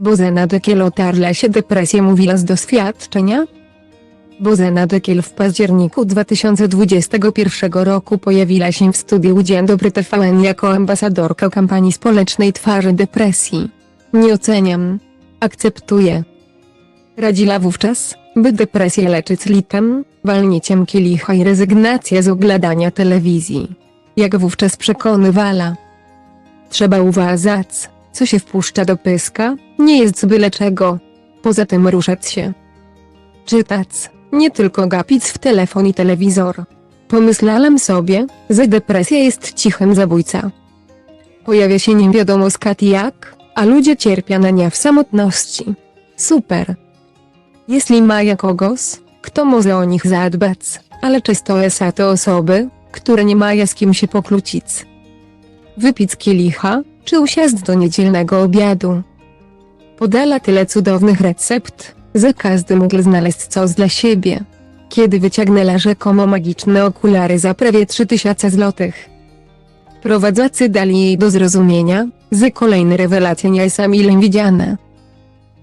Bozena Dekiel otarła się depresję mówiła z doświadczenia? Bozena Dekiel w październiku 2021 roku pojawiła się w studiu Dzień Dobry TVN jako ambasadorka kampanii społecznej Twarzy Depresji. Nie oceniam. Akceptuję. Radziła wówczas, by depresję leczyć litem, walnięciem kielicha i rezygnację z oglądania telewizji. Jak wówczas przekonywała. Trzeba uważać, co się wpuszcza do pyska, nie jest byle czego. Poza tym ruszać się. Czytać, nie tylko gapić w telefon i telewizor. Pomyślałem sobie, że depresja jest cichem zabójca. Pojawia się nie wiadomo skąd jak, a ludzie cierpią na nie w samotności. Super. Jeśli ma kogoś, kto może o nich zadbać, ale często są to osoby, które nie mają z kim się pokłócić. Wypić kielicha, czy usiąść do niedzielnego obiadu. Podala tyle cudownych recept, że każdy mógł znaleźć coś dla siebie. Kiedy wyciągnęła rzekomo magiczne okulary za prawie 3000 złotych. Prowadzący dali jej do zrozumienia, że kolejne rewelacje nie są mile widziane.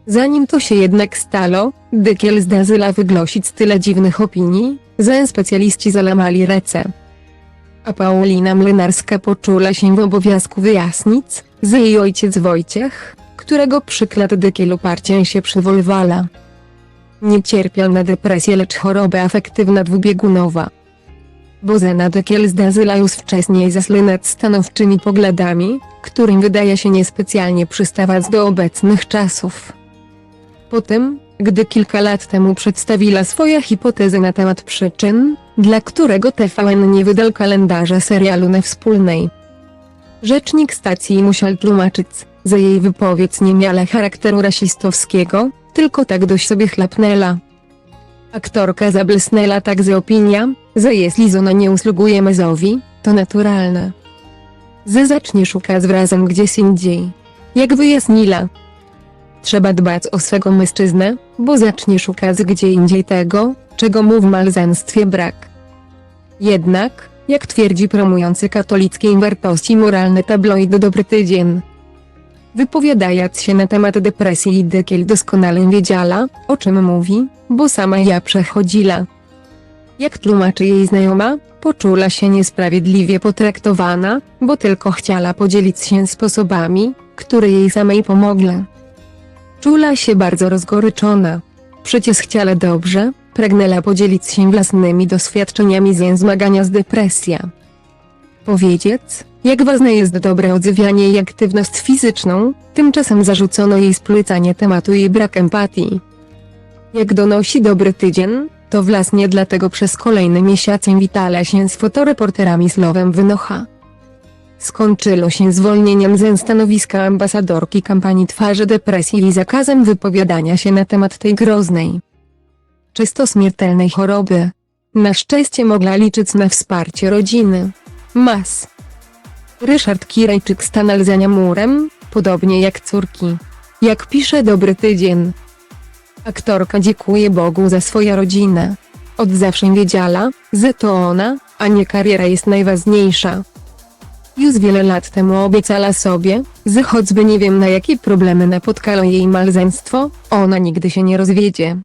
Zanim to się jednak stało, Dykiel zdarzyła wyglosić tyle dziwnych opinii, że specjaliści zalamali ręce. A Paulina poczula się w obowiązku wyjaśnić, że jej ojciec Wojciech, którego przykład Dykiel uparcie się przywoływała. Nie cierpiał na depresję, lecz chorobę afektywna dwubiegunowa. Bozena Dykiel zdarzyła już wcześniej zasłynąć stanowczymi poglądami, którym wydaje się niespecjalnie przystawać do obecnych czasów. Potem, gdy kilka lat temu przedstawiła swoje hipotezy na temat przyczyn, dla którego TVN nie wydał kalendarza serialu na wspólnej. Rzecznik stacji musiał tłumaczyć, że jej wypowiedź nie miała charakteru rasistowskiego, tylko tak dość sobie chlapnęła. Aktorka zablesnęła także opinia, że jeśli żona nie usługuje mezowi, to naturalne. Że zacznie szukać wrazem gdzieś indziej. Jak wyjaśniła, Trzeba dbać o swego mężczyznę, bo zacznie szukać gdzie indziej tego, czego mu w małżeństwie brak. Jednak, jak twierdzi promujący katolickie wartości moralne tabloid Dobry Tydzień, wypowiadając się na temat depresji Dekiel doskonale wiedziała, o czym mówi, bo sama ja przechodziła. Jak tłumaczy jej znajoma, poczula się niesprawiedliwie potraktowana, bo tylko chciała podzielić się sposobami, które jej samej pomogły. Czula się bardzo rozgoryczona. Przecież chciała dobrze, pragnęła podzielić się własnymi doświadczeniami z zmagania z depresją. Powiedzieć, jak ważne jest dobre odzywianie i aktywność fizyczną, tymczasem zarzucono jej spłycanie tematu i brak empatii. Jak donosi dobry tydzień, to właśnie dlatego przez kolejny miesiąc witała się z fotoreporterami Słowem Wynocha. Skończyło się zwolnieniem ze stanowiska ambasadorki kampanii Twarzy Depresji i zakazem wypowiadania się na temat tej groznej, czysto śmiertelnej choroby. Na szczęście mogła liczyć na wsparcie rodziny. Mas. Ryszard Kirejczyk stanął za nią murem, podobnie jak córki. Jak pisze Dobry Tydzień. Aktorka dziękuje Bogu za swoją rodzinę. Od zawsze wiedziała, że to ona, a nie kariera jest najważniejsza. Już wiele lat temu obiecała sobie, że choćby nie wiem na jakie problemy napotkało jej małżeństwo, ona nigdy się nie rozwiedzie.